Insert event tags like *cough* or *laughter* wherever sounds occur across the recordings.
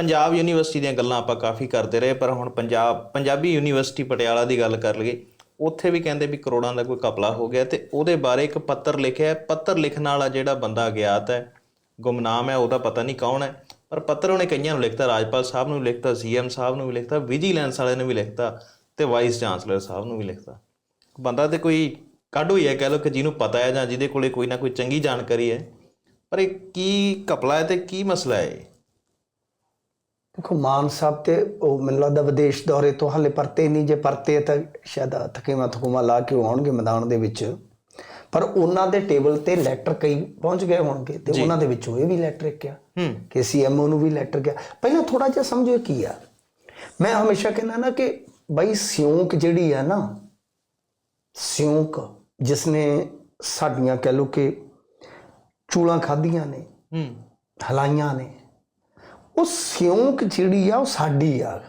Punjab university ਦੀਆਂ ਗੱਲਾਂ ਆਪਾਂ ਕਾਫੀ ਕਰਦੇ ਰਹੇ, ਪਰ ਹੁਣ ਪੰਜਾਬ, ਪੰਜਾਬੀ ਯੂਨੀਵਰਸਿਟੀ ਪਟਿਆਲਾ ਦੀ ਗੱਲ ਕਰ ਲਈਏ, ਉੱਥੇ ਵੀ ਕਹਿੰਦੇ ਵੀ ਕਰੋੜਾਂ ਦਾ ਕੋਈ ਕਪਲਾ ਹੋ ਗਿਆ ਤੇ ਉਹਦੇ ਬਾਰੇ ਇੱਕ ਪੱਤਰ ਲਿਖਿਆ ਪੱਤਰ ਲਿਖਣ ਵਾਲਾ ਜਿਹੜਾ ਬੰਦਾ ਅਗਿਆਤ ਹੈ, ਗੁੰਮਨਾਮ ਹੈ, ਉਹਦਾ ਪਤਾ ਨਹੀਂ ਕੌਣ ਹੈ, ਪਰ ਪੱਤਰ ਉਹਨੇ ਕਈਆਂ ਨੂੰ ਲਿਖਤਾ, ਰਾਜਪਾਲ ਸਾਹਿਬ ਨੂੰ ਵੀ ਲਿਖਤਾ ਸੀਐਮ ਸਾਹਿਬ ਨੂੰ ਵੀ ਲਿਖਤਾ, ਵਿਜੀਲੈਂਸ ਵਾਲੇ ਨੂੰ ਵੀ ਲਿਖਤਾ ਤੇ ਵਾਈਸ ਚਾਂਸਲਰ ਸਾਹਿਬ ਨੂੰ ਵੀ ਲਿਖਤਾ। ਬੰਦਾ ਤੇ ਕੋਈ ਕੱਢ ਹੋਈ ਹੈ, ਕਹਿ ਲਓ ਕਿ ਜਿਹਨੂੰ ਪਤਾ ਹੈ ਜਾਂ ਜਿਹਦੇ ਕੋਲੇ ਕੋਈ ਨਾ ਕੋਈ ਚੰਗੀ ਜਾਣਕਾਰੀ ਹੈ। ਪਰ ਇਹ ਕੀ ਘਪਲਾ ਹੈ ਤੇ ਕੀ ਮਸਲਾ ਹੈ ਇਹ? ਦੇਖੋ ਮਾਨ ਸਾਹਿਬ ਤੇ ਉਹ ਮੈਨੂੰ ਲੱਗਦਾ ਵਿਦੇਸ਼ ਦੌਰੇ ਤੋਂ ਹਾਲੇ ਪਰਤੇ ਨਹੀਂ। ਜੇ ਪਰਤੇ ਤਾਂ ਸ਼ਾਇਦ ਥਕੇਵਾ ਥਕੂਮਾ ਲਾ ਕੇ ਆਉਣਗੇ ਮੈਦਾਨ ਦੇ ਵਿੱਚ। ਪਰ ਉਹਨਾਂ ਦੇ ਟੇਬਲ ਤੇ ਲੈਟਰ ਕਈ ਪਹੁੰਚ ਗਏ ਹੋਣਗੇ ਤੇ ਉਹਨਾਂ ਦੇ ਵਿੱਚੋਂ ਇਹ ਵੀ ਲੈਟਰ ਇੱਕ ਆ ਹੂੰ। ਕਿ ਸੀਐਮਓ ਨੂੰ ਵੀ ਲੈਟਰ ਗਿਆ। ਪਹਿਲਾਂ ਥੋੜਾ ਜਿਹਾ ਸਮਝੋ ਕੀ ਆ। ਮੈਂ ਹਮੇਸ਼ਾ ਕਹਿੰਦਾ ਨਾ ਕਿ ਬਈ ਸਿਉਂਕ ਜਿਹੜੀ ਆ ਨਾ ਸਿਉਂਕ ਜਿਸਨੇ ਸਾਡੀਆਂ ਕਹਿ ਲੋ ਕਿ ਚੂਲਾਂ ਖਾਧੀਆਂ ਨੇ ਹੂੰ। ਹਲਾਈਆਂ ਨੇ ਉਹ ਸਿਉਂਕ ਜਿਹੜੀ ਆ ਉਹ ਸਾਡੀ ਆ।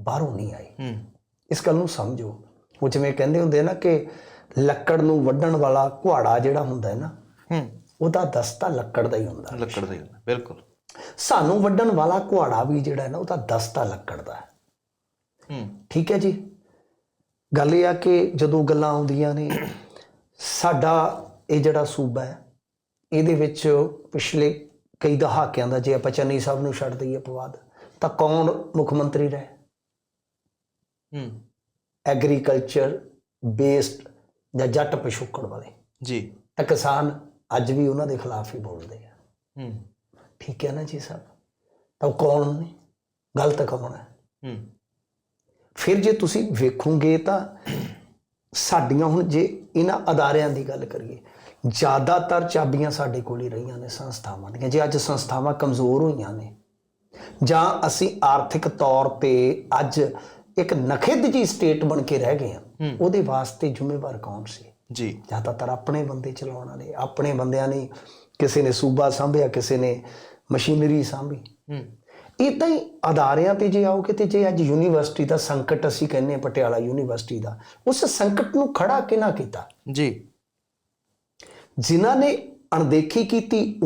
ਬਾਹਰੋਂ ਨਹੀਂ ਆਈ। ਹੂੰ। ਇਸ ਗੱਲ ਨੂੰ ਸਮਝੋ। ਉਹ ਜਿਵੇਂ ਕਹਿੰਦੇ ਹੁੰਦੇ ਨਾ ਕਿ ਲੱਕੜ ਨੂੰ ਵੱਢਣ ਵਾਲਾ ਕੁਹਾੜਾ ਜਿਹੜਾ ਹੁੰਦਾ ਹੈ ਨਾ ਹੂੰ। ਉਹਦਾ ਦਸਤਾ ਲੱਕੜ ਦਾ ਹੀ ਹੁੰਦਾ। ਲੱਕੜ ਦਾ ਹੀ ਹੁੰਦਾ ਬਿਲਕੁਲ। ਸਾਨੂੰ ਵੱਢਣ ਵਾਲਾ ਕੁਹਾੜਾ ਵੀ ਜਿਹੜਾ ਹੈ ਨਾ ਉਹਦਾ ਦਸਤਾ ਲੱਕੜ ਦਾ ਹੈ। ਹੂੰ। ਠੀਕ ਹੈ ਜੀ? ਗੱਲ ਇਹ ਆ ਕਿ ਜਦੋਂ ਗੱਲਾਂ ਆਉਂਦੀਆਂ ਨੇ ਸਾਡਾ ਇਹ ਜਿਹੜਾ ਸੂਬਾ ਹੈ ਇਹਦੇ ਵਿੱਚ ਪਿਛਲੇ ਕਈ ਦਹਾਕਿਆਂ ਦਾ ਜੇ ਆਪਾਂ ਚੰਨੀ ਸਾਹਿਬ ਨੂੰ ਛੱਡ ਦਈਏ ਅਪਵਾਦ ਤਾਂ ਕੌਣ ਮੁੱਖ ਮੰਤਰੀ ਰਹੇ? ਹੂੰ। ਐਗਰੀਕਲਚਰ ਬੇਸਡ ਜਾਂ ਜੱਟ ਪਿਛੋਕੜ ਵਾਲੇ। ਜੀ। ਤਾਂ ਕਿਸਾਨ ਅੱਜ ਵੀ ਉਹਨਾਂ ਦੇ ਖਿਲਾਫ ਹੀ ਬੋਲਦੇ ਆ। ਹੂੰ। ਠੀਕ ਹੈ ਨਾ ਜੀ ਸਾਹਿਬ ਤਾਂ ਕੌਣ ਨੇ? ਗਲਤ ਕੌਣ ਹੈ? ਹੂੰ। ਫਿਰ ਜੇ ਤੁਸੀਂ ਵੇਖੋਗੇ ਤਾਂ ਸਾਡੀਆਂ ਹੁਣ ਜੇ ਇਹਨਾਂ ਅਦਾਰਿਆਂ ਦੀ ਗੱਲ ਕਰੀਏ ਜ਼ਿਆਦਾਤਰ ਚਾਬੀਆਂ ਸਾਡੇ ਕੋਲ ਹੀ ਰਹੀਆਂ ਨੇ ਸੰਸਥਾਵਾਂ ਦੀਆਂ। ਜੇ ਅੱਜ ਸੰਸਥਾਵਾਂ ਕਮਜ਼ੋਰ ਹੋਈਆਂ ਨੇ ਜਾਂ ਅਸੀਂ ਆਰਥਿਕ ਤੌਰ ਤੇ ਅੱਜ ਇੱਕ ਨਖਿੱਧ ਜੀ ਸਟੇਟ ਬਣ ਕੇ ਰਹਿ ਗਏ ਹਾਂ ਉਹਦੇ ਵਾਸਤੇ ਜ਼ਿੰਮੇਵਾਰ ਕੌਣ ਸੀ? ਜੀ। ਜ਼ਿਆਦਾਤਰ ਆਪਣੇ ਬੰਦੇ ਚਲਾਉਣ ਵਾਲੇ ਆਪਣੇ ਬੰਦਿਆਂ ਨੇ ਕਿਸੇ ਨੇ ਸੂਬਾ ਸੰਭਿਆ ਕਿਸੇ ਨੇ ਮਸ਼ੀਨਰੀ ਸੰਭੀ। ਇਦਾਂ ਹੀ ਅਦਾਰਿਆਂ ਤੇ ਜੇ ਆਓਗੇ ਤੇ ਜੇ ਅੱਜ ਯੂਨੀਵਰਸਿਟੀ ਦਾ ਸੰਕਟ ਅਸੀਂ ਕਹਿੰਨੇ ਪਟਿਆਲਾ ਯੂਨੀਵਰਸਿਟੀ ਦਾ ਉਸ ਸੰਕਟ ਨੂੰ ਖੜਾ ਕਿਹਨਾਂ ਕੀਤਾ? ਜੀ। ਜਿਨ੍ਹਾਂ ਨੇ ਅਣਦੇਖੀ ਕੀਤੀ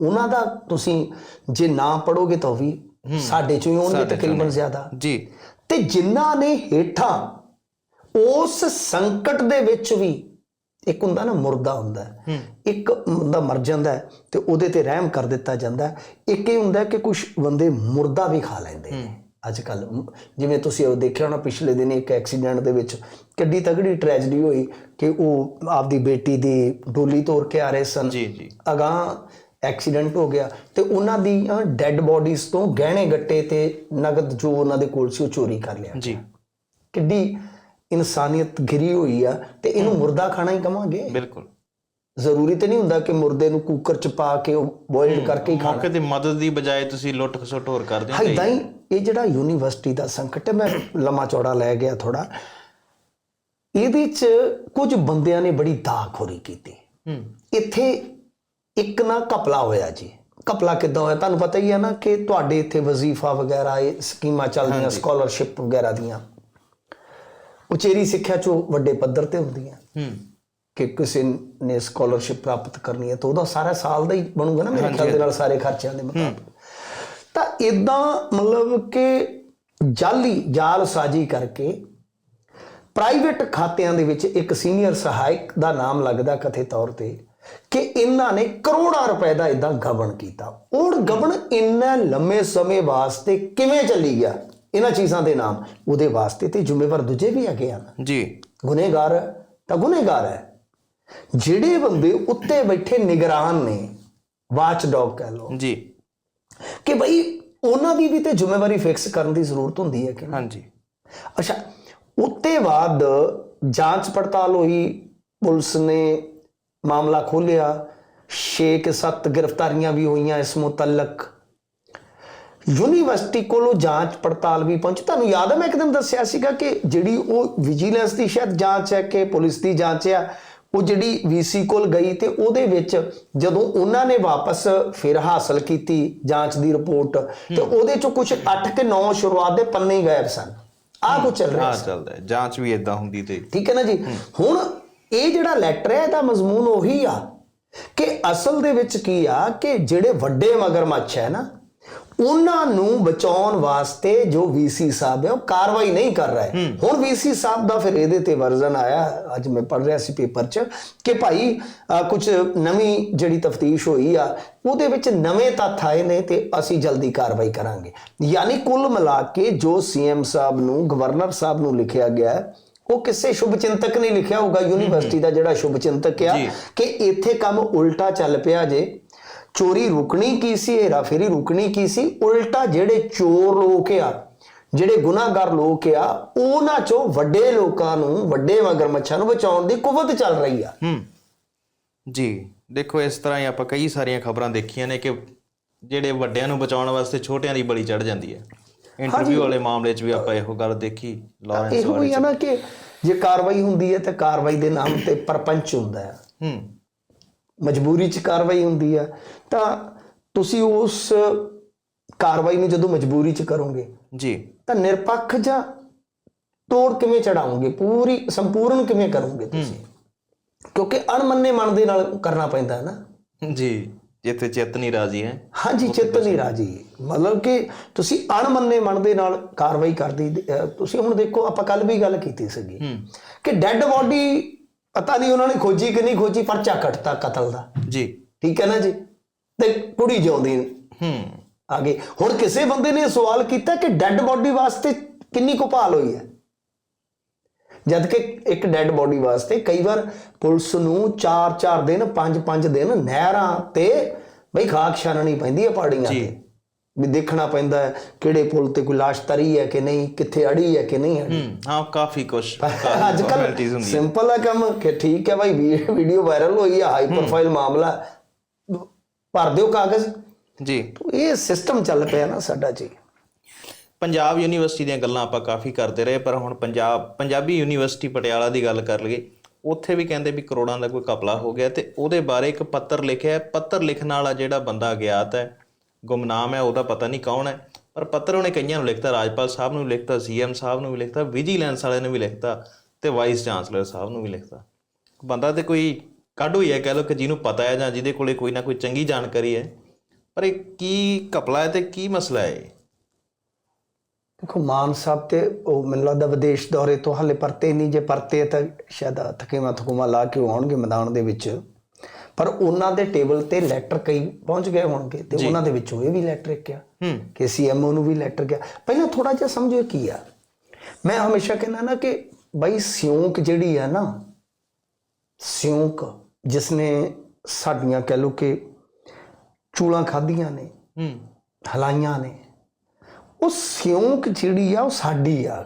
ਉਹਨਾਂ ਦਾ ਤੁਸੀਂ ਜੇ ਨਾ ਪੜੋਗੇ ਤਾਂ ਵੀ ਸਾਡੇ ਚੋਂ ਹੀ ਹੋਣਗੇ ਤਕਰੀਬਨ ਜ਼ਿਆਦਾ। ਜੀ। ਤੇ ਜਿਨ੍ਹਾਂ ਨੇ ਹੇਠਾਂ ਉਸ ਸੰਕਟ ਦੇ ਵਿੱਚ ਵੀ ਇੱਕ ਹੁੰਦਾ ਨਾ ਮੁਰਦਾ ਹੁੰਦਾ। ਇੱਕ ਬੰਦਾ ਮਰ ਜਾਂਦਾ ਤੇ ਉਹਦੇ ਤੇ ਰਹਿਮ ਕਰ ਦਿੱਤਾ ਜਾਂਦਾ। ਇੱਕ ਇਹ ਹੁੰਦਾ ਕਿ ਕੁਝ ਬੰਦੇ ਮੁਰਦਾ ਵੀ ਖਾ ਲੈਂਦੇ ਨੇ। ਅੱਜ ਕੱਲ ਜਿਵੇਂ ਤੁਸੀਂ ਉਹ ਦੇਖਿਆ ਹੋਣਾ ਪਿਛਲੇ ਦਿਨ ਇੱਕ ਐਕਸੀਡੈਂਟ ਦੇ ਵਿੱਚ ਕਿੱਡੀ ਤਗੜੀ ਟ੍ਰੈਜਡੀ ਹੋਈ ਕਿ ਉਹ ਆਪਦੀ ਬੇਟੀ ਦੀ ਡੋਲੀ ਤੋਰ ਕੇ ਆ ਰਹੇ ਸਨ। ਜੀ ਜੀ। ਅਗਾਂਹ ਐਕਸੀਡੈਂਟ ਹੋ ਗਿਆ ਤੇ ਉਹਨਾਂ ਦੀ ਡੈੱਡ ਬੋਡੀਜ਼ ਤੋਂ ਗਹਿਣੇ ਗੱਟੇ ਤੇ ਨਗਦ ਜੋ ਉਹਨਾਂ ਦੇ ਕੋਲ ਸੀ ਉਹ ਚੋਰੀ ਕਰ ਲਿਆ। ਜੀ। ਕਿੱਡੀ ਇਨਸਾਨੀਅਤ ਗਿਰੀ ਹੋਈ ਆ ਤੇ ਇਹਨੂੰ ਮੁਰਦਾ ਖਾਣਾ ਹੀ ਕਵਾਂਗੇ। ਬਿਲਕੁਲ। ਜ਼ਰੂਰੀ ਤੇ ਨਹੀਂ ਹੁੰਦਾ ਕਿ ਮੁਰਦੇ ਨੂੰ ਕੁੱਕਰ ਚ ਪਾ ਕੇ ਉਹ ਬੋਇਲਡ ਕਰਕੇ ਹੀ ਖਾਣਾ ਮੌਕੇ ਤੇ ਮਦਦ ਦੀ ਬਜਾਏ ਤੁਸੀਂ ਲੁੱਟ ਖਸੁੱਟ ਹੋਰ ਕਰਦੇ ਹੋ ਇਦਾਂ ਹੀ। ਇਹ ਜਿਹੜਾ ਯੂਨੀਵਰਸਿਟੀ ਦਾ ਸੰਕਟ ਹੈ ਮੈਂ ਲੰਮਾ ਚੌੜਾ ਲੈ ਗਿਆ ਥੋੜਾ ਇਹਦੇ ਚ ਕੁਝ ਬੰਦਿਆਂ ਨੇ ਬੜੀ ਦਾਖੋਰੀ ਕੀਤੀ। ਇੱਥੇ ਇੱਕ ਨਾ ਕਪਲਾ ਹੋਇਆ ਜੀ। ਕਪਲਾ ਕਿੱਦਾਂ ਹੋਇਆ? ਤੁਹਾਨੂੰ ਪਤਾ ਹੀ ਹੈ ਨਾ ਕਿ ਤੁਹਾਡੇ ਇੱਥੇ ਵਜ਼ੀਫਾ ਵਗੈਰਾ ਇਹ ਸਕੀਮਾਂ ਚੱਲਦੀਆਂ ਸਕਾਲਰਸ਼ਿਪ ਵਗੈਰਾ ਦੀਆਂ। ਉਚੇਰੀ ਸਿੱਖਿਆ ਚੋਂ ਵੱਡੇ ਪੱਧਰ ਤੇ ਹੁੰਦੀਆਂ। ਹੂੰ। ਕਿ ਕਿਸੇ ਨੇ ਸਕਾਲਰਸ਼ਿਪ ਪ੍ਰਾਪਤ ਕਰਨੀ ਹੈ ਤਾਂ ਉਹਦਾ ਸਾਰਾ ਸਾਲ ਦਾ ਹੀ ਬਣੂਗਾ ਨਾ ਮੇਰੇ ਖਿਆਲ ਦੇ ਨਾਲ ਸਾਰੇ ਖਰਚਿਆਂ ਦੇ ਮੁਤਾਬਕ। ਤਾਂ ਇਦਾਂ ਮਤਲਬ ਕਿ ਜਾਲੀ ਜਾਲ ਸਾਜੀ ਕਰਕੇ ਪ੍ਰਾਈਵੇਟ ਖਾਤਿਆਂ ਦੇ ਵਿੱਚ ਇੱਕ ਸੀਨੀਅਰ ਸਹਾਇਕ ਦਾ ਨਾਮ ਲੱਗਦਾ ਕਥੇ ਤੌਰ ਤੇ ਕਿ ਇਹਨਾਂ ਨੇ ਕਰੋੜਾਂ ਰੁਪਏ ਦਾ ਇਦਾਂ ਗਬਨ ਕੀਤਾ। ਉਹ ਗਬਨ ਇੰਨਾ ਲੰਮੇ ਸਮੇਂ ਵਾਸਤੇ ਕਿਵੇਂ ਚੱਲੀ ਗਿਆ? ਇਹਨਾਂ ਚੀਜ਼ਾਂ ਦੇ ਨਾਮ। ਉਹਦੇ ਵਾਸਤੇ ਤੇ ਜ਼ਿੰਮੇਵਾਰ ਦੂਜੇ ਵੀ ਹੈਗੇ ਹਨ। ਜੀ। ਗੁਨੇਗਾਰ ਤਾਂ ਗੁਨੇਗਾਰ ਹੈ। ਜਿਹੜੇ ਬੰਦੇ ਉੱਤੇ ਬੈਠੇ ਨਿਗਰਾਨ ਨੇ ਵਾਚ ਡੌਗ ਕਹਿ ਲਓ। ਜੀ। ਕਿ ਭਾਈ ਉਹਨਾਂ ਦੀ ਵੀ ਤੇ ਜ਼ਿੰਮੇਵਾਰੀ ਫਿਕਸ ਕਰਨ ਦੀ ਜ਼ਰੂਰਤ ਹੁੰਦੀ ਹੈ ਕਿ? ਹਾਂਜੀ। ਅੱਛਾ ਉੱਤੇ ਬਾਅਦ ਜਾਂਚ ਪੜਤਾਲ ਹੋਈ ਪੁਲਿਸ ਨੇ ਮਾਮਲਾ ਖੋਲਿਆ 6-7 ਗ੍ਰਿਫਤਾਰੀਆਂ ਵੀ ਹੋਈਆਂ ਇਸ ਮੁਤਲਕ। ਯੂਨੀਵਰਸਿਟੀ ਕੋਲੋਂ ਜਾਂਚ ਪੜਤਾਲ ਵੀ ਪਹੁੰਚੀ। ਤੁਹਾਨੂੰ ਯਾਦ ਹੈ ਮੈਂ ਇੱਕ ਦਿਨ ਦੱਸਿਆ ਸੀਗਾ ਕਿ ਜਿਹੜੀ ਉਹ ਵਿਜੀਲੈਂਸ ਦੀ ਸ਼ਾਇਦ ਜਾਂਚ ਹੈ ਕਿ ਪੁਲਿਸ ਦੀ ਜਾਂਚ ਆ ਉਹ ਜਿਹੜੀ ਵੀਸੀ ਕੋਲ ਗਈ ਤੇ ਉਹਦੇ ਵਿੱਚ ਜਦੋਂ ਉਹਨਾਂ ਨੇ ਵਾਪਸ ਫਿਰ ਹਾਸਲ ਕੀਤੀ ਜਾਂਚ ਦੀ ਰਿਪੋਰਟ ਤੇ ਉਹਦੇ ਚੋਂ ਕੁਝ 8 ਕਿ 9 ਸ਼ੁਰੂਆਤ ਦੇ ਪੰਨੇ ਹੀ ਗਾਇਬ ਸਨ। ਆਹ ਕੁਝ ਚੱਲ ਰਿਹਾ ਹਾਂ ਚੱਲਦਾ ਹੈ। ਜਾਂਚ ਵੀ ਇਦਾਂ ਹੁੰਦੀ ਤੇ। ਠੀਕ ਹੈ ਨਾ ਜੀ? ਹੁਣ ਇਹ ਜਿਹੜਾ ਲੈਟਰ ਹੈ ਇਹਦਾ ਮਜ਼ਮੂਨ ਉਹੀ ਆ ਕਿ ਅਸਲ ਦੇ ਵਿੱਚ ਕੀ ਆ ਕਿ ਜਿਹੜੇ ਵੱਡੇ ਮਗਰਮੱਛ ਹੈ ਨਾ ਉਹਨਾਂ ਨੂੰ ਬਚਾਉਣ ਵਾਸਤੇ ਜੋ ਵੀਸੀ ਸਾਹਿਬ ਹੈ ਉਹ ਕਾਰਵਾਈ ਨਹੀਂ ਕਰ ਰਹੇ। ਹੁਣ ਵੀਸੀ ਸਾਹਿਬ ਦਾ ਫਿਰ ਇਹਦੇ ਤੇ ਵਰਜ਼ਨ ਆਇਆ ਅੱਜ ਮੈਂ ਪੜ੍ਹ ਰਿਹਾ ਸੀ ਪੇਪਰ 'ਚ ਕਿ ਭਾਈ ਕੁਝ ਨਵੀਂ ਜਿਹੜੀ ਤਫਤੀਸ਼ ਹੋਈ ਆ ਉਹਦੇ ਵਿੱਚ ਨਵੇਂ ਤੱਥ ਆਏ ਨੇ ਤੇ ਅਸੀਂ ਜਲਦੀ ਕਾਰਵਾਈ ਕਰਾਂਗੇ। ਯਾਨੀ ਕੁੱਲ ਮਿਲਾ ਕੇ ਜੋ ਸੀਐਮ ਸਾਹਿਬ ਨੂੰ ਗਵਰਨਰ ਸਾਹਿਬ ਨੂੰ ਲਿਖਿਆ ਗਿਆ ਹੈ, ਉਹ ਕਿਸੇ ਸ਼ੁਭ ਚਿੰਤਕ ਨੇ ਲਿਖਿਆ ਹੋਊਗਾ। ਯੂਨੀਵਰਸਿਟੀ ਦਾ ਜਿਹੜਾ ਸ਼ੁਭ ਚਿੰਤਕ ਆ। ਕਿ ਇੱਥੇ ਕੰਮ ਉਲਟਾ ਚੱਲ ਪਿਆ ਜੇ ਚੋਰੀ ਰੁਕਣੀ ਕੀ ਸੀ ਹੇਰਾਫੇਰੀ ਰੁਕਣੀ ਕੀ ਸੀ? ਉਲਟਾ ਜਿਹੜੇ ਚੋਰ ਲੋਕ ਆ ਜਿਹੜੇ ਗੁਨਾਹਗਾਰ ਲੋਕ ਆ ਉਹਨਾਂ ਚੋਂ ਵੱਡੇ ਲੋਕਾਂ ਨੂੰ ਵੱਡੇ ਮਗਰਮੱਛਾਂ ਨੂੰ ਬਚਾਉਣ ਦੀ ਕੁਵਤ ਚੱਲ ਰਹੀ ਆ। ਹੂੰ। ਜੀ ਦੇਖੋ ਇਸ ਤਰ੍ਹਾਂ ਹੀ ਆਪਾਂ ਕਈ ਸਾਰੀਆਂ ਖਬਰਾਂ ਦੇਖੀਆਂ ਨੇ ਕਿ ਜਿਹੜੇ ਵੱਡਿਆਂ ਨੂੰ ਬਚਾਉਣ ਵਾਸਤੇ ਛੋਟਿਆਂ ਦੀ ਬਲੀ ਚੜ ਜਾਂਦੀ ਹੈ। ਇੰਟਰਵਿਊ ਵਾਲੇ ਮਾਮਲੇ 'ਚ ਵੀ ਆਪਾਂ ਇਹੋ ਗੱਲ ਦੇਖੀ ਲਾਰੈਂਸ ਇਹੋ ਹੀ ਆ ਨਾ ਕਿ ਜੇ ਕਾਰਵਾਈ ਹੁੰਦੀ ਹੈ ਤਾਂ ਕਾਰਵਾਈ ਦੇ ਨਾਮ ਤੇ *coughs* ਪਰਪੰਚ ਹੁੰਦਾ ਹੈ। ਹੂੰ। ਮਜਬੂਰੀ 'ਚ ਕਾਰਵਾਈ ਹੁੰਦੀ ਆ ਤਾਂ ਤੁਸੀਂ ਉਸ ਕਾਰਵਾਈ ਨੂੰ ਜਦੋਂ ਮਜਬੂਰੀ 'ਚ ਕਰੋਗੇ ਜੀ। ਤਾਂ ਨਿਰਪੱਖ ਜਾਂ ਤੋੜ ਕਿਵੇਂ ਚੜਾਉਂਗੇ ਪੂਰੀ ਸੰਪੂਰਨ ਕਿਵੇਂ ਕਰੋਗੇ ਤੁਸੀਂ? ਕਿਉਂਕਿ ਅਣਮੰਨੇ ਮਨ ਦੇ ਨਾਲ ਕਰਨਾ ਪੈਂਦਾ ਹੈ ਨਾ। ਜੀ ਜਿੱਥੇ ਚਿੱਤ ਨਹੀਂ ਰਾਜੀ ਹੈ। ਹਾਂਜੀ ਚਿੱਤ ਨਹੀਂ ਰਾਜੀ। ਮਤਲਬ ਕਿ ਤੁਸੀਂ ਅਣਮੰਨੇ ਮਨ ਦੇ ਨਾਲ ਕਾਰਵਾਈ ਕਰਦੀ ਤੁਸੀਂ ਹੁਣ ਦੇਖੋ ਆਪਾਂ ਕੱਲ ਵੀ ਗੱਲ ਕੀਤੀ ਸੀਗੀ ਕਿ ਡੈੱਡ ਬੋਡੀ ਪਤਾ ਨਹੀਂ ਉਹਨਾਂ ਨੇ ਖੋਜੀ ਕਿ ਨਹੀਂ ਖੋਜੀ ਪਰਚਾ ਕੱਟਤਾ ਕਤਲ ਦਾ। ਜੀ। ਠੀਕ ਹੈ ਨਾ ਜੀ? ਤੇ ਕੁੜੀ ਜਿਉਂਦੀ ਹੂੰ। ਆਗੇ। ਹੁਣ ਕਿਸੇ ਬੰਦੇ ਨੇ ਸਵਾਲ ਕੀਤਾ ਕਿ ਡੈੱਡ ਬੋਡੀ ਵਾਸਤੇ ਕਿੰਨੀ ਕੁ ਭਾਲ ਹੋਈ ਹੈ? ਜਦ ਕਿ ਇੱਕ ਡੈੱਡ ਬੋਡੀ ਵਾਸਤੇ ਕਈ ਵਾਰ ਪੁਲਿਸ ਨੂੰ 4-4 ਦਿਨ 5-5 ਦਿਨ ਨਹਿਰਾਂ ਤੇ ਬਈ ਖਾਕ ਛਾਨਣੀ ਪੈਂਦੀ ਹੈ ਪਹਾੜੀਆਂ। ਤੇ। ਵੀ ਦੇਖਣਾ ਪੈਂਦਾ ਹੈ ਕਿਹੜੇ ਪੁਲ ਤੇ ਕੋਈ ਲਾਸ਼ ਤਰੀ ਹੈ ਕਿ ਨਹੀਂ ਕਿੱਥੇ ਅੜੀ ਹੈ ਕਿ ਨਹੀਂ ਅੜੀ। ਹੂੰ ਕਾਫੀ ਕੁਝ ਅੱਜ ਕੱਲ ਸਿੰਪਲ ਹੈ। ਕੰਮ ਕਿ ਠੀਕ ਹੈ ਭਾਈ ਵੀਡੀਓ ਵਾਇਰਲ ਹੋਈ ਹੈ। ਹਾਈ ਪ੍ਰੋਫਾਈਲ ਮਾਮਲਾ। ਭਰ ਦਿਓ ਕਾਗਜ਼। ਜੀ। ਇਹ ਸਿਸਟਮ ਚੱਲ ਪਿਆ ਨਾ ਸਾਡਾ ਜੀ। ਪੰਜਾਬ ਯੂਨੀਵਰਸਿਟੀ ਦੀਆਂ ਗੱਲਾਂ ਆਪਾਂ ਕਾਫੀ ਕਰਦੇ ਰਹੇ ਪਰ ਹੁਣ ਪੰਜਾਬ ਪੰਜਾਬੀ ਯੂਨੀਵਰਸਿਟੀ ਪਟਿਆਲਾ ਦੀ ਗੱਲ ਕਰ ਲਈਏ ਉੱਥੇ ਵੀ ਕਹਿੰਦੇ ਵੀ ਕਰੋੜਾਂ ਦਾ ਕੋਈ ਕਪਲਾ ਹੋ ਗਿਆ ਤੇ ਉਹਦੇ ਬਾਰੇ ਇੱਕ ਪੱਤਰ ਲਿਖਿਆ ਪੱਤਰ ਲਿਖਣ ਵਾਲਾ ਜਿਹੜਾ ਬੰਦਾ ਅਗਿਆਤ ਹੈ ਗੁੰਮਨਾਮ ਹੈ, ਉਹਦਾ ਪਤਾ ਨਹੀਂ ਕੌਣ ਹੈ। ਪਰ ਪੱਤਰ ਉਹਨੇ ਕਈਆਂ ਨੂੰ ਲਿਖਤਾ, ਰਾਜਪਾਲ ਸਾਹਿਬ ਨੂੰ ਵੀ ਲਿਖਤਾ ਸੀਐਮ ਸਾਹਿਬ ਨੂੰ ਵੀ ਲਿਖਤਾ, ਵਿਜੀਲੈਂਸ ਵਾਲੇ ਨੂੰ ਵੀ ਲਿਖਤਾ ਤੇ ਵਾਈਸ ਚਾਂਸਲਰ ਸਾਹਿਬ ਨੂੰ ਵੀ ਲਿਖਤਾ। ਬੰਦਾ ਤੇ ਕੋਈ ਕੱਢ ਹੋਈ ਹੈ, ਕਹਿ ਲਓ ਕਿ ਜਿਹਨੂੰ ਪਤਾ ਹੈ ਜਾਂ ਜਿਹਦੇ ਕੋਲੇ ਕੋਈ ਨਾ ਕੋਈ ਚੰਗੀ ਜਾਣਕਾਰੀ ਹੈ। ਪਰ ਇਹ ਕੀ ਕਪਲਾ ਹੈ ਤੇ ਕੀ ਮਸਲਾ ਹੈ ਇਹ? ਦੇਖੋ, ਮਾਨ ਸਾਹਿਬ ਤੇ ਉਹ ਮੈਨੂੰ ਲੱਗਦਾ ਵਿਦੇਸ਼ ਦੌਰੇ ਤੋਂ ਹਾਲੇ ਪਰਤੇ ਨਹੀਂ, ਜੇ ਪਰਤੇ ਤਾਂ ਸ਼ਾਇਦ ਥਕੇਵਾ ਥਕੂਮਾ ਲਾ ਕੇ ਉਹ ਆਉਣਗੇ ਮੈਦਾਨ ਦੇ ਵਿੱਚ। ਪਰ ਉਹਨਾਂ ਦੇ ਟੇਬਲ ਤੇ ਲੈਟਰ ਕਈ ਪਹੁੰਚ ਗਏ ਹੋਣਗੇ ਤੇ ਉਹਨਾਂ ਦੇ ਵਿੱਚੋਂ ਇਹ ਵੀ ਲੈਟਰ ਇੱਕ ਆ ਹੂੰ। ਕਿ ਸੀਐਮਓ ਨੂੰ ਵੀ ਲੈਟਰ ਗਿਆ। ਪਹਿਲਾਂ ਥੋੜਾ ਜਿਹਾ ਸਮਝੋ ਕੀ ਆ। ਮੈਂ ਹਮੇਸ਼ਾ ਕਹਿੰਦਾ ਨਾ ਕਿ ਬਈ ਸਿਉਂਕ ਜਿਹੜੀ ਆ ਨਾ ਸਿਉਂਕ ਜਿਸਨੇ ਸਾਡੀਆਂ ਕਹਿ ਲੋ ਕਿ ਚੂਲਾਂ ਖਾਧੀਆਂ ਨੇ ਹੂੰ। ਹਲਾਈਆਂ ਨੇ ਉਹ ਸਿਉਂਕ ਜਿਹੜੀ ਆ ਉਹ ਸਾਡੀ ਆ।